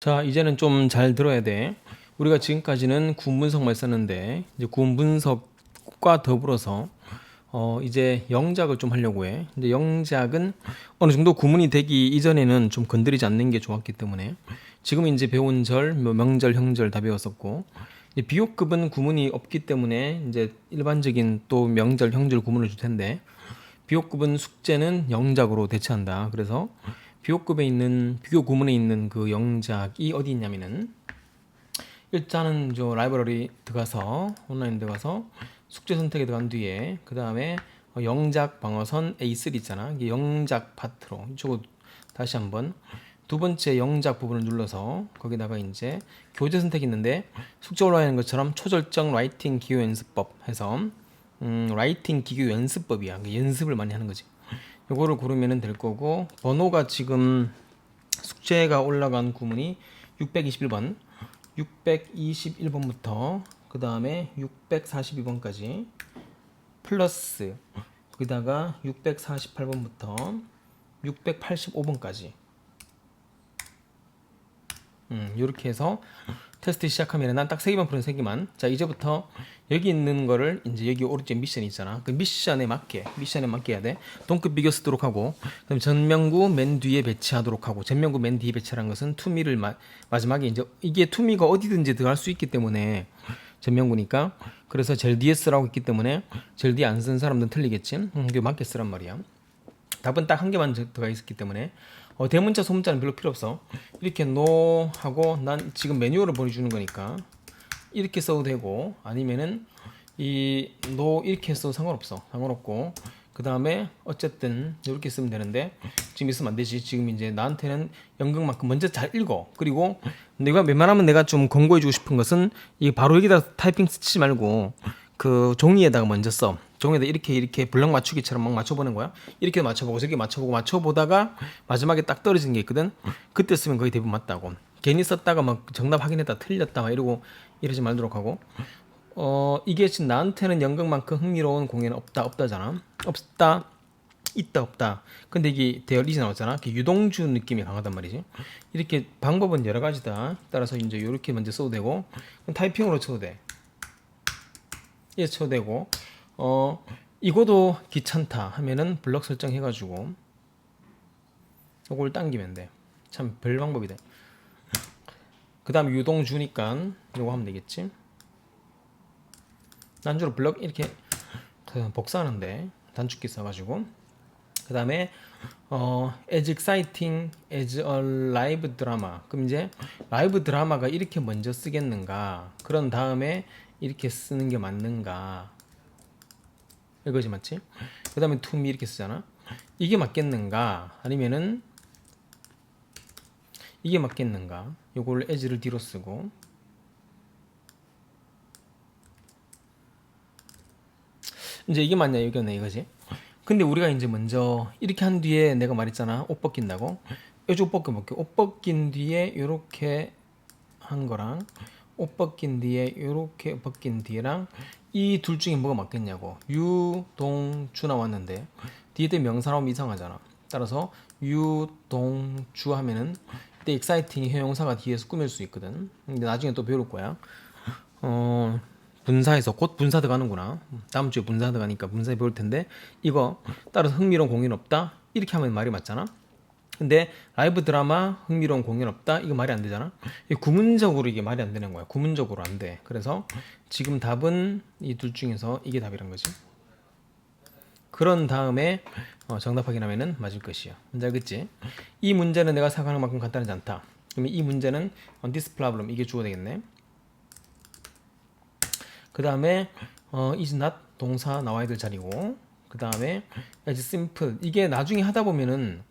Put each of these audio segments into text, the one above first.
자, 이제는 좀 잘 들어야 돼. 우리가 지금까지는 구문분석만 썼는데 이제 구문분석과 더불어서 어 이제 영작을 좀 하려고 해. 이제 영작은 어느 정도 구문이 되기 이전에는 좀 건드리지 않는 게 좋았기 때문에 지금 이제 배운 절, 뭐 명절, 형절 다 배웠었고 이제 비호급은 구문이 없기 때문에 이제 일반적인 또 명절, 형절 구문을 줄 텐데 비호급은 숙제는 영작으로 대체한다. 그래서 비호급에 있는 비교 구문에 있는 그 영작이 어디 있냐면은 일단은 저 라이브러리 들어가서 온라인 들어가서 숙제 선택에 들어간 뒤에 그 다음에 영작 방어선 A3 있잖아. 이게 영작 파트로 이쪽으로 다시 한번 두 번째 영작 부분을 눌러서 거기다가 이제 교재 선택이 있는데 숙제 올라와 있는 것처럼 초절정 라이팅 기교 연습법 해서 음, 라이팅 기교 연습법이야. 연습을 많이 하는 거지. 요거를 고르면 될 거고 번호가 지금 숙제가 올라간 구문이 621번, 621번부터 그 다음에 642번까지 플러스 거기다가 648번부터 685번까지. 음, 이렇게 해서 테스트 시작하면 난 딱 세 개만 푸는 세 개만. 자, 이제부터 여기 있는 거를 이제 여기 오른쪽 미션 있잖아. 그 미션에 맞게 미션에 맞게 해야 돼. 동급 비교 쓰도록 하고 그다음 전면구 맨 뒤에 배치하도록 하고 전면구 맨 뒤에 배치하는 것은 투미를 마, 마지막에 이제 이게 투미가 어디든지 들어갈 수 있기 때문에 전면구니까 그래서 제일 뒤에 쓰라고 했기 때문에 제일 뒤에 안 쓴 사람들은 틀리겠지. 음, 이게 맞게 쓰란 말이야. 답은 딱 한 개만 들어가 있었기 때문에. 어, 대문자 소문자는 별로 필요 없어. 이렇게 노 하고 난 지금 매뉴얼을 보내주는 거니까 이렇게 써도 되고 아니면은 이노 이렇게 써도 상관없어. 상관없고. 그 다음에 어쨌든 이렇게 쓰면 되는데 지금 있으면 안 되지. 지금 이제 나한테는 연극만큼 먼저 잘 읽어. 그리고 내가 웬만하면 내가 좀 권고해주고 싶은 것은 이 바로 여기다 타이핑 쓰지 말고 그 종이에다가 먼저 써 종이에다 이렇게 이렇게 블럭 맞추기처럼 막 맞춰보는 거야. 이렇게 맞춰보고 저렇게 맞춰보고 맞춰보다가 마지막에 딱 떨어지는 게 있거든. 그때 쓰면 거의 대부분 맞다고. 괜히 썼다가 막 정답 확인했다 틀렸다 막 이러고 이러지 말도록 하고. 어 이게 지금 나한테는 연극만큼 흥미로운 공연은 없다 없다잖아. 없다 있다 없다. 근데 이게 대열리지 나왔잖아. 이렇게 유동주 느낌이 강하단 말이지. 이렇게 방법은 여러 가지다. 따라서 이제 이렇게 먼저 써도 되고 타이핑으로 쳐도 돼. 예, 쳐도 되고 어 이거도 귀찮다 하면은 블럭 설정 해가지고 이걸 당기면 돼. 참 별 방법이다. 그 다음 유동 주니까 이거 하면 되겠지. 난 주로 블럭 이렇게 그 복사하는데 단축키 써가지고 그 다음에 어 as exciting as a live drama 그럼 이제 라이브 드라마가 이렇게 먼저 쓰겠는가 그런 다음에 이렇게 쓰는 게 맞는가? 이거지 맞지? 그 다음에 to me 이렇게 쓰잖아. 이게 맞겠는가? 아니면은 이게 맞겠는가? 요걸 as를 뒤로 쓰고. 이제 이게 맞냐? 이거네 이거지. 근데 우리가 이제 먼저 이렇게 한 뒤에 내가 말했잖아. 옷 벗긴다고. 요즘 옷 벗겨 볼게 옷 벗긴 뒤에 요렇게 한 거랑 옷 벗긴 뒤에 요렇게 벗긴 뒤랑 이 둘 중에 뭐가 맞겠냐고. 유동주 나왔는데 뒤에 대 명사 나오면 이상하잖아. 따라서 유동주 하면은 이때 exciting이 형용사가 뒤에서 꾸밀 수 있거든. 근데 나중에 또 배울 거야. 어 분사에서 곧 분사 들어가는구나. 다음 주에 분사 들어가니까 분사에 배울 텐데 이거 따라서 흥미로운 공연 없다? 이렇게 하면 말이 맞잖아 근데 라이브 드라마 흥미로운 공연 없다? 이거 말이 안 되잖아? 이 구문적으로 이게 말이 안 되는 거야. 구문적으로 안 돼. 그래서 지금 답은 이 둘 중에서 이게 답이란 거지. 그런 다음에 어, 정답 확인하면은 맞을 것이야 문제 알겠지 이 문제는 내가 생각하는 만큼 간단하지 않다. 그러면 이 문제는 on this problem 이게 주어 되겠네. 그 다음에 어, is not 동사 나와야 될 자리고 그 다음에 as simple. 이게 나중에 하다 보면은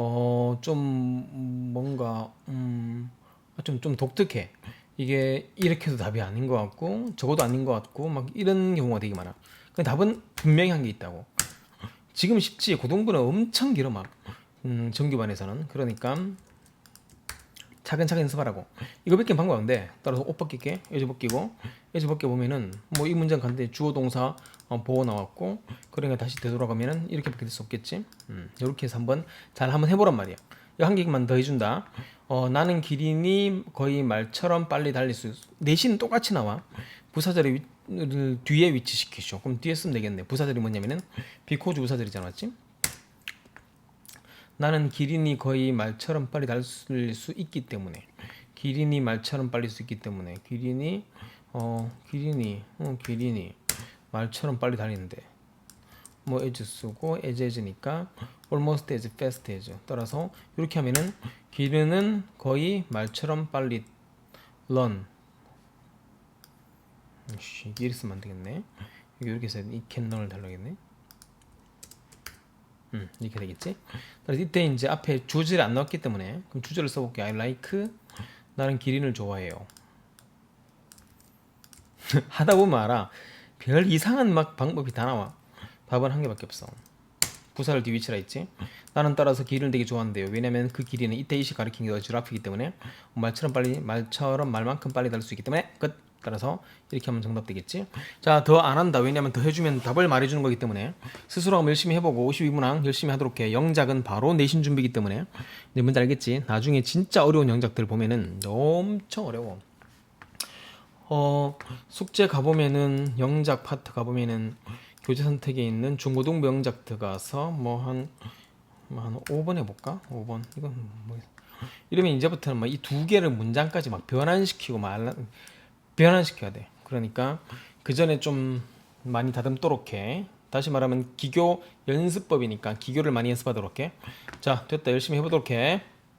어, 좀 뭔가 음, 좀, 좀 독특해. 이게 이렇게 해도 답이 아닌 것 같고 적어도 아닌 것 같고 막 이런 경우가 되게 많아. 그 답은 분명히 한 게 있다고. 지금 쉽지 고등부는 엄청 길어 막. 음, 정규반에서는. 그러니까 차근차근 연습하라고. 이거 밖에 방법 없는데 따라서 옷 벗길게. 여지 벗기고. 여지 벗겨 보면은 뭐 이 문장 간데 주어 동사 어, 보호 나왔고 그러니까 다시 되돌아가면은 이렇게 밖에 될수 없겠지? 음, 이렇게 해서 한번 잘 한번 해보란 말이야. 이거 한 개만 더 해준다. 어, 나는 기린이 거의 말처럼 빨리 달릴 수 내신은 똑같이 나와. 부사절의 위, 를 뒤에 위치시키죠 그럼 뒤에 쓰면 되겠네. 부사절이 뭐냐면은 비코즈 부사절이잖아 맞지? 나는 기린이 거의 말처럼 빨리 달릴 수 있기 때문에. 기린이 말처럼 빨리 수 있기 때문에. 기린이 어 기린이 어 기린이 말처럼 빨리 달리는데. 뭐 as 쓰고 as as니까 almost as fast as. 따라서 이렇게 하면은 기린은 거의 말처럼 빨리 run. 씨 이렇게 쓰면 안 되겠네. 이렇게 해서 이 run을 달라겠네 음, 이렇게 되겠지? 그래서 이때 이제 앞에 주제를 안 넣었기 때문에 그럼 주제를 써볼게. I like 나는 기린을 좋아해요. 하다 보면 알아. 별 이상한 막 방법이 다 나와. 답은 한 개밖에 없어. 부사를 뒤 위치라 했지. 나는 따라서 기린을 되게 좋아한대요. 왜냐면 그 기린은 이때 이시 가리킨 게 지라프이기 때문에 말처럼 빨리 말처럼 말만큼 빨리 달수 있기 때문에 끝. 따라서 이렇게 하면 정답 되겠지. 자, 더 안 한다. 왜냐면 더 해주면 답을 말해주는 거기 때문에 스스로 한번 열심히 해보고 52문항 열심히 하도록 해. 영작은 바로 내신 준비이기 때문에 이제 뭔지 알겠지? 나중에 진짜 어려운 영작들 보면은 엄청 어려워. 어 숙제 가보면은 영작 파트 가보면은 교재 선택에 있는 중고등부 영작 들어가서 뭐 한 뭐한 5번 해볼까? 5번 이건 뭐 이러면 이제부터는 막 이 두 개를 문장까지 막 변환시키고 말 변환시켜야 돼. 그러니까 그 전에 좀 많이 다듬도록 해. 다시 말하면 기교 연습법이니까 기교를 많이 연습하도록 해. 자 됐다 열심히 해보도록 해.